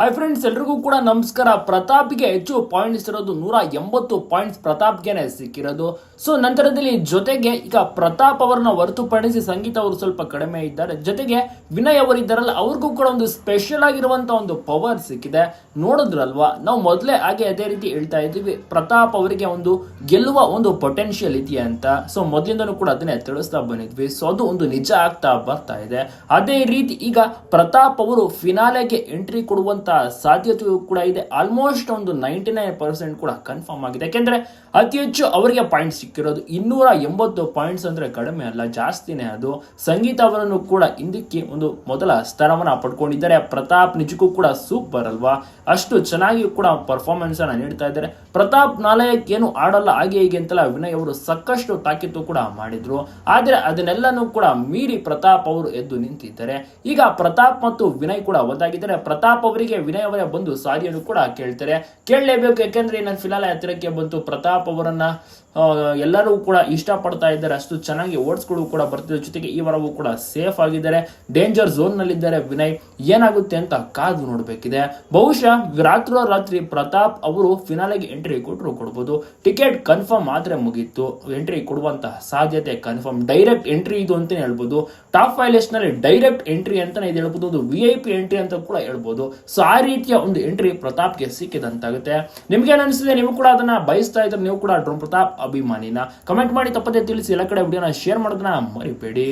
Hi friends ಎಲ್ರಿಗೂ ಕೂಡ ನಮಸ್ಕಾರ. ಪ್ರತಾಪ್ಗೆ ಹೆಚ್ಚು ಪಾಯಿಂಟ್ಸ್ ಇರೋದು ನೂರ ಎಂಬತ್ತು ಪಾಯಿಂಟ್ಸ್ ಪ್ರತಾಪ್ಗೆನೆ ಸಿಕ್ಕಿರೋದು. ಸೊ ನಂತರದಲ್ಲಿ ಜೊತೆಗೆ ಈಗ ಪ್ರತಾಪ್ ಅವರನ್ನ ಹೊರತುಪಡಿಸಿ ಸಂಗೀತ ಅವರು ಸ್ವಲ್ಪ ಕಡಿಮೆ ಇದ್ದಾರೆ. ಜೊತೆಗೆ ವಿನಯ್ ಅವರಿದ್ದಾರಲ್ಲ ಅವ್ರಿಗೂ ಕೂಡ ಒಂದು ಸ್ಪೆಷಲ್ ಆಗಿರುವಂತ ಒಂದು ಪವರ್ ಸಿಕ್ಕಿದೆ. ನೋಡಿದ್ರಲ್ವಾ? ನಾವು ಮೊದಲೇ ಹಾಗೆ ಅದೇ ರೀತಿ ಹೇಳ್ತಾ ಇದ್ದೀವಿ. ಪ್ರತಾಪ್ ಅವರಿಗೆ ಒಂದು ಗೆಲ್ಲುವ ಒಂದು ಪೊಟೆನ್ಷಿಯಲ್ ಇದೆಯಾ ಅಂತ. ಸೊ ಮೊದಲಿಂದನೂ ಕೂಡ ಅದನ್ನೇ ತಿಳಿಸ್ತಾ ಬಂದಿದ್ವಿ. ಸೊ ಅದು ಒಂದು ನಿಜ ಆಗ್ತಾ ಬರ್ತಾ ಇದೆ. ಅದೇ ರೀತಿ ಈಗ ಪ್ರತಾಪ್ ಅವರು ಫಿನಾಲೆಗೆ ಎಂಟ್ರಿ ಕೊಡುವಂತ ಸಾಧ್ಯತೆಯೂ ಕೂಡ ಇದೆ. ಆಲ್ಮೋಸ್ಟ್ ಒಂದು ನೈಂಟಿ ನೈನ್ ಪರ್ಸೆಂಟ್ ಕೂಡ ಕನ್ಫರ್ಮ್ ಆಗಿದೆ. ಯಾಕೆಂದ್ರೆ ಅತಿ ಹೆಚ್ಚು ಅವರಿಗೆ ಪಾಯಿಂಟ್ ಸಿಕ್ಕಿರೋದು ಇನ್ನೂರ ಎಂಬತ್ತು ಪಾಯಿಂಟ್ಸ್ ಅಂದ್ರೆ ಕಡಿಮೆ ಅಲ್ಲ, ಜಾಸ್ತಿನೇ ಅದು. ಸಂಗೀತ ಅವರನ್ನು ಕೂಡ ಹಿಂದಕ್ಕೆ ಒಂದು ಮೊದಲ ಸ್ಥಾನವನ್ನ ಪಡ್ಕೊಂಡಿದ್ದಾರೆ. ಪ್ರತಾಪ್ ನಿಜಕ್ಕೂ ಕೂಡ ಸೂಪರ್ ಅಲ್ವಾ? ಅಷ್ಟು ಚೆನ್ನಾಗಿ ಕೂಡ ಪರ್ಫಾರ್ಮೆನ್ಸ್ ಅನ್ನ ನೀಡ್ತಾ ಇದ್ದಾರೆ. ಪ್ರತಾಪ್ ನಾಲಯಕ್ಕೆ ಏನು ಆಡಲ್ಲ, ಹಾಗೆ ಹೀಗೆ ಅಂತೆಲ್ಲ ವಿನಯ್ ಅವರು ಸಾಕಷ್ಟು ತಾಕೀತು ಕೂಡ ಮಾಡಿದ್ರು. ಆದ್ರೆ ಅದನ್ನೆಲ್ಲನೂ ಕೂಡ ಮೀರಿ ಪ್ರತಾಪ್ ಅವರು ಎದ್ದು ನಿಂತಿದ್ದಾರೆ. ಈಗ ಪ್ರತಾಪ್ ಮತ್ತು ವಿನಯ್ ಕೂಡ ಒಂದಾಗಿದ್ದಾರೆ ಪ್ರತಾಪ್ ಅವರಿಗೆ ವಿನಯ್ ಅವರೇ ಬಂದು ಸಾರಿಯನ್ನು ಕೂಡ ಕೇಳ್ತಾರೆ. ಕೇಳಲೇಬೇಕು ಯಾಕೆಂದ್ರೆ ನನ್ನ ಫಿನಾಲೆ ಹತ್ತಿರಕ್ಕೆ ಬಂತು ಪ್ರತಾಪ್ ಅವರನ್ನ. ಎಲ್ಲರೂ ಕೂಡ ಇಷ್ಟಪಡ್ತಾ ಇದ್ದಾರೆ. ಅಷ್ಟು ಚೆನ್ನಾಗಿ ಓಡ್ಸ್ ಕೂಡ ಬರ್ತಿದೆ. ಜೊತೆಗೆ ಈ ವಾರವೂ ಕೂಡ ಸೇಫ್ ಆಗಿದ್ದಾರೆ. ಡೇಂಜರ್ ಝೋನ್ ನಲ್ಲಿದ್ದಾರೆ ವಿನಯ್. ಏನಾಗುತ್ತೆ ಅಂತ ಕಾದು ನೋಡಬೇಕಿದೆ. ಬಹುಶಃ ರಾತ್ರೋ ರಾತ್ರಿ ಪ್ರತಾಪ್ ಅವರು ಫಿನಾಲೆಗೆ ಎಂಟ್ರಿ ಕೊಟ್ಟರು ಕೊಡ್ಬೋದು. ಟಿಕೆಟ್ ಕನ್ಫರ್ಮ್ ಆದ್ರೆ ಮುಗೀತು. ಎಂಟ್ರಿ ಕೊಡುವಂತಹ ಸಾಧ್ಯತೆ ಕನ್ಫರ್ಮ್ ಡೈರೆಕ್ಟ್ ಎಂಟ್ರಿ ಇದು ಅಂತಾನೆ ಹೇಳ್ಬೋದು. ಟಾಪ್ ಫೈವ್ ಲಿಸ್ಟ್ನಲ್ಲಿ ಡೈರೆಕ್ಟ್ ಎಂಟ್ರಿ ಅಂತಾನೆ ಇದು ಹೇಳ್ಬೋದು. ಒಂದು ವಿ ಐ ಪಿ ಎಂಟ್ರಿ ಅಂತ ಕೂಡ ಹೇಳ್ಬೋದು. ಸೊ ಆ ರೀತಿಯ ಒಂದು ಎಂಟ್ರಿ ಪ್ರತಾಪ್ಗೆ ಸಿಕ್ಕಿದಂತಾಗುತ್ತೆ. ನಿಮ್ಗೆ ಏನಿಸಿದೆ ನೀವು ಕೂಡ ಅದನ್ನ ಬಯಸ್ತಾ ಇದ್ರೆ ನೀವು ಕೂಡ ಡ್ರೋನ್ ಪ್ರತಾಪ್ ಅಭಿಮಾನಿನ ಕಮೆಂಟ್ ಮಾಡಿ ತಪ್ಪದೇ ತಿಳಿಸಿ ಎಲ್ಲ ಕಡೆ ವಿಡಿಯೋನ ಶೇರ್ ಮಾಡೋದನ್ನ ಮರಿಬೇಡಿ.